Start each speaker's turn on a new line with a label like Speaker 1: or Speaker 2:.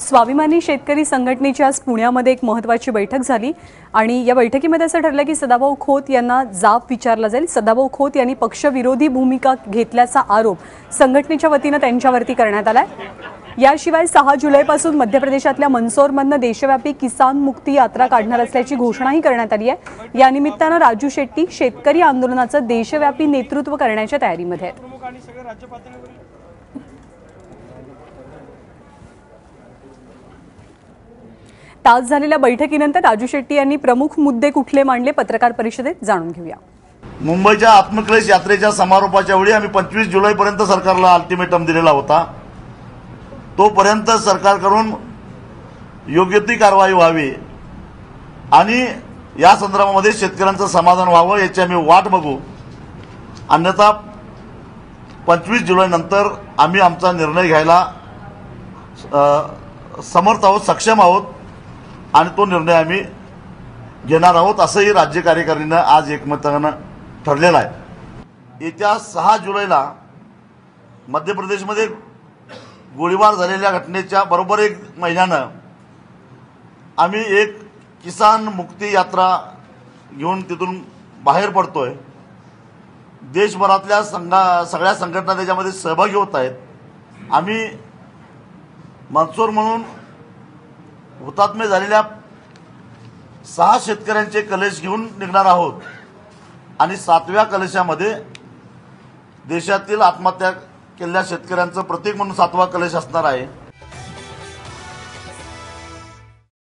Speaker 1: स्वाभिमानी शेतकरी संघटनेची आज पुण्यामध्ये एक महत्वाची बैठक झाली. आणि या बैठकीमध्ये असं ठरलं की सदाभाऊ खोत यांना जाब विचारला जाईल. सदाभाऊ खोत यांनी पक्षविरोधी भूमिका घेतल्याचा आरोप संघटनेच्या वतीनं त्यांच्यावरती करण्यात आलाय. याशिवाय सहा जुलैपासून मध्य प्रदेशातल्या मंदसौरमधनं देशव्यापी किसान मुक्ती यात्रा काढणार असल्याची घोषणाही करण्यात आली आहे. या निमित्तानं राजू शेट्टी शेतकरी आंदोलनाचं देशव्यापी नेतृत्व करण्याच्या तयारीमध्ये आहेत
Speaker 2: प्रमुख आणि सगळे राज्य पातळीवरील
Speaker 1: तास झालेल्या बैठकीनंतर राजू शेट्टी यांनी प्रमुख मुद्दे कुठले मांडले पत्रकार परिषदेत जाणून घेऊया.
Speaker 3: मुंबईच्या आत्मक्लेश यात्रेच्या समारोपाच्या वेळी आम्ही पंचवीस जुलैपर्यंत सरकारला अल्टिमेटम दिलेला होता. तोपर्यंत सरकारकडून योग्य ती कारवाई व्हावी. आणि या संदर्भामध्ये शेतकऱ्यांचं समाधान व्हावं याची आम्ही वाट बघू. अन्यथा पंचवीस जुलैनंतर आम्ही आमचा निर्णय घ्यायला समर्थ आहोत सक्षम आहोत. आणि तो निर्णय आम्ही घेणार आहोत असंही राज्य कार्यकारिणीनं आज एकमतानं ठरलेलं आहे. येत्या सहा जुलैला मध्य प्रदेशमध्ये गोळीबार झालेल्या घटनेच्या बरोबर एक महिन्यानं आम्ही एक किसान मुक्ती यात्रा घेऊन तिथून बाहेर पडतोय. देशभरातल्या संघा सगळ्या संघटना त्याच्यामध्ये सहभागी होत आहेत. आम्ही मनसूर म्हणून हुतात्मे झालेल्या सहा शेतकऱ्यांचे कलश घेऊन निघणार आहोत. आणि सातव्या कलशामध्ये देशातील आत्महत्या केलेल्या शेतकऱ्यांचं प्रतीक म्हणून सातवा कलश असणार आहे.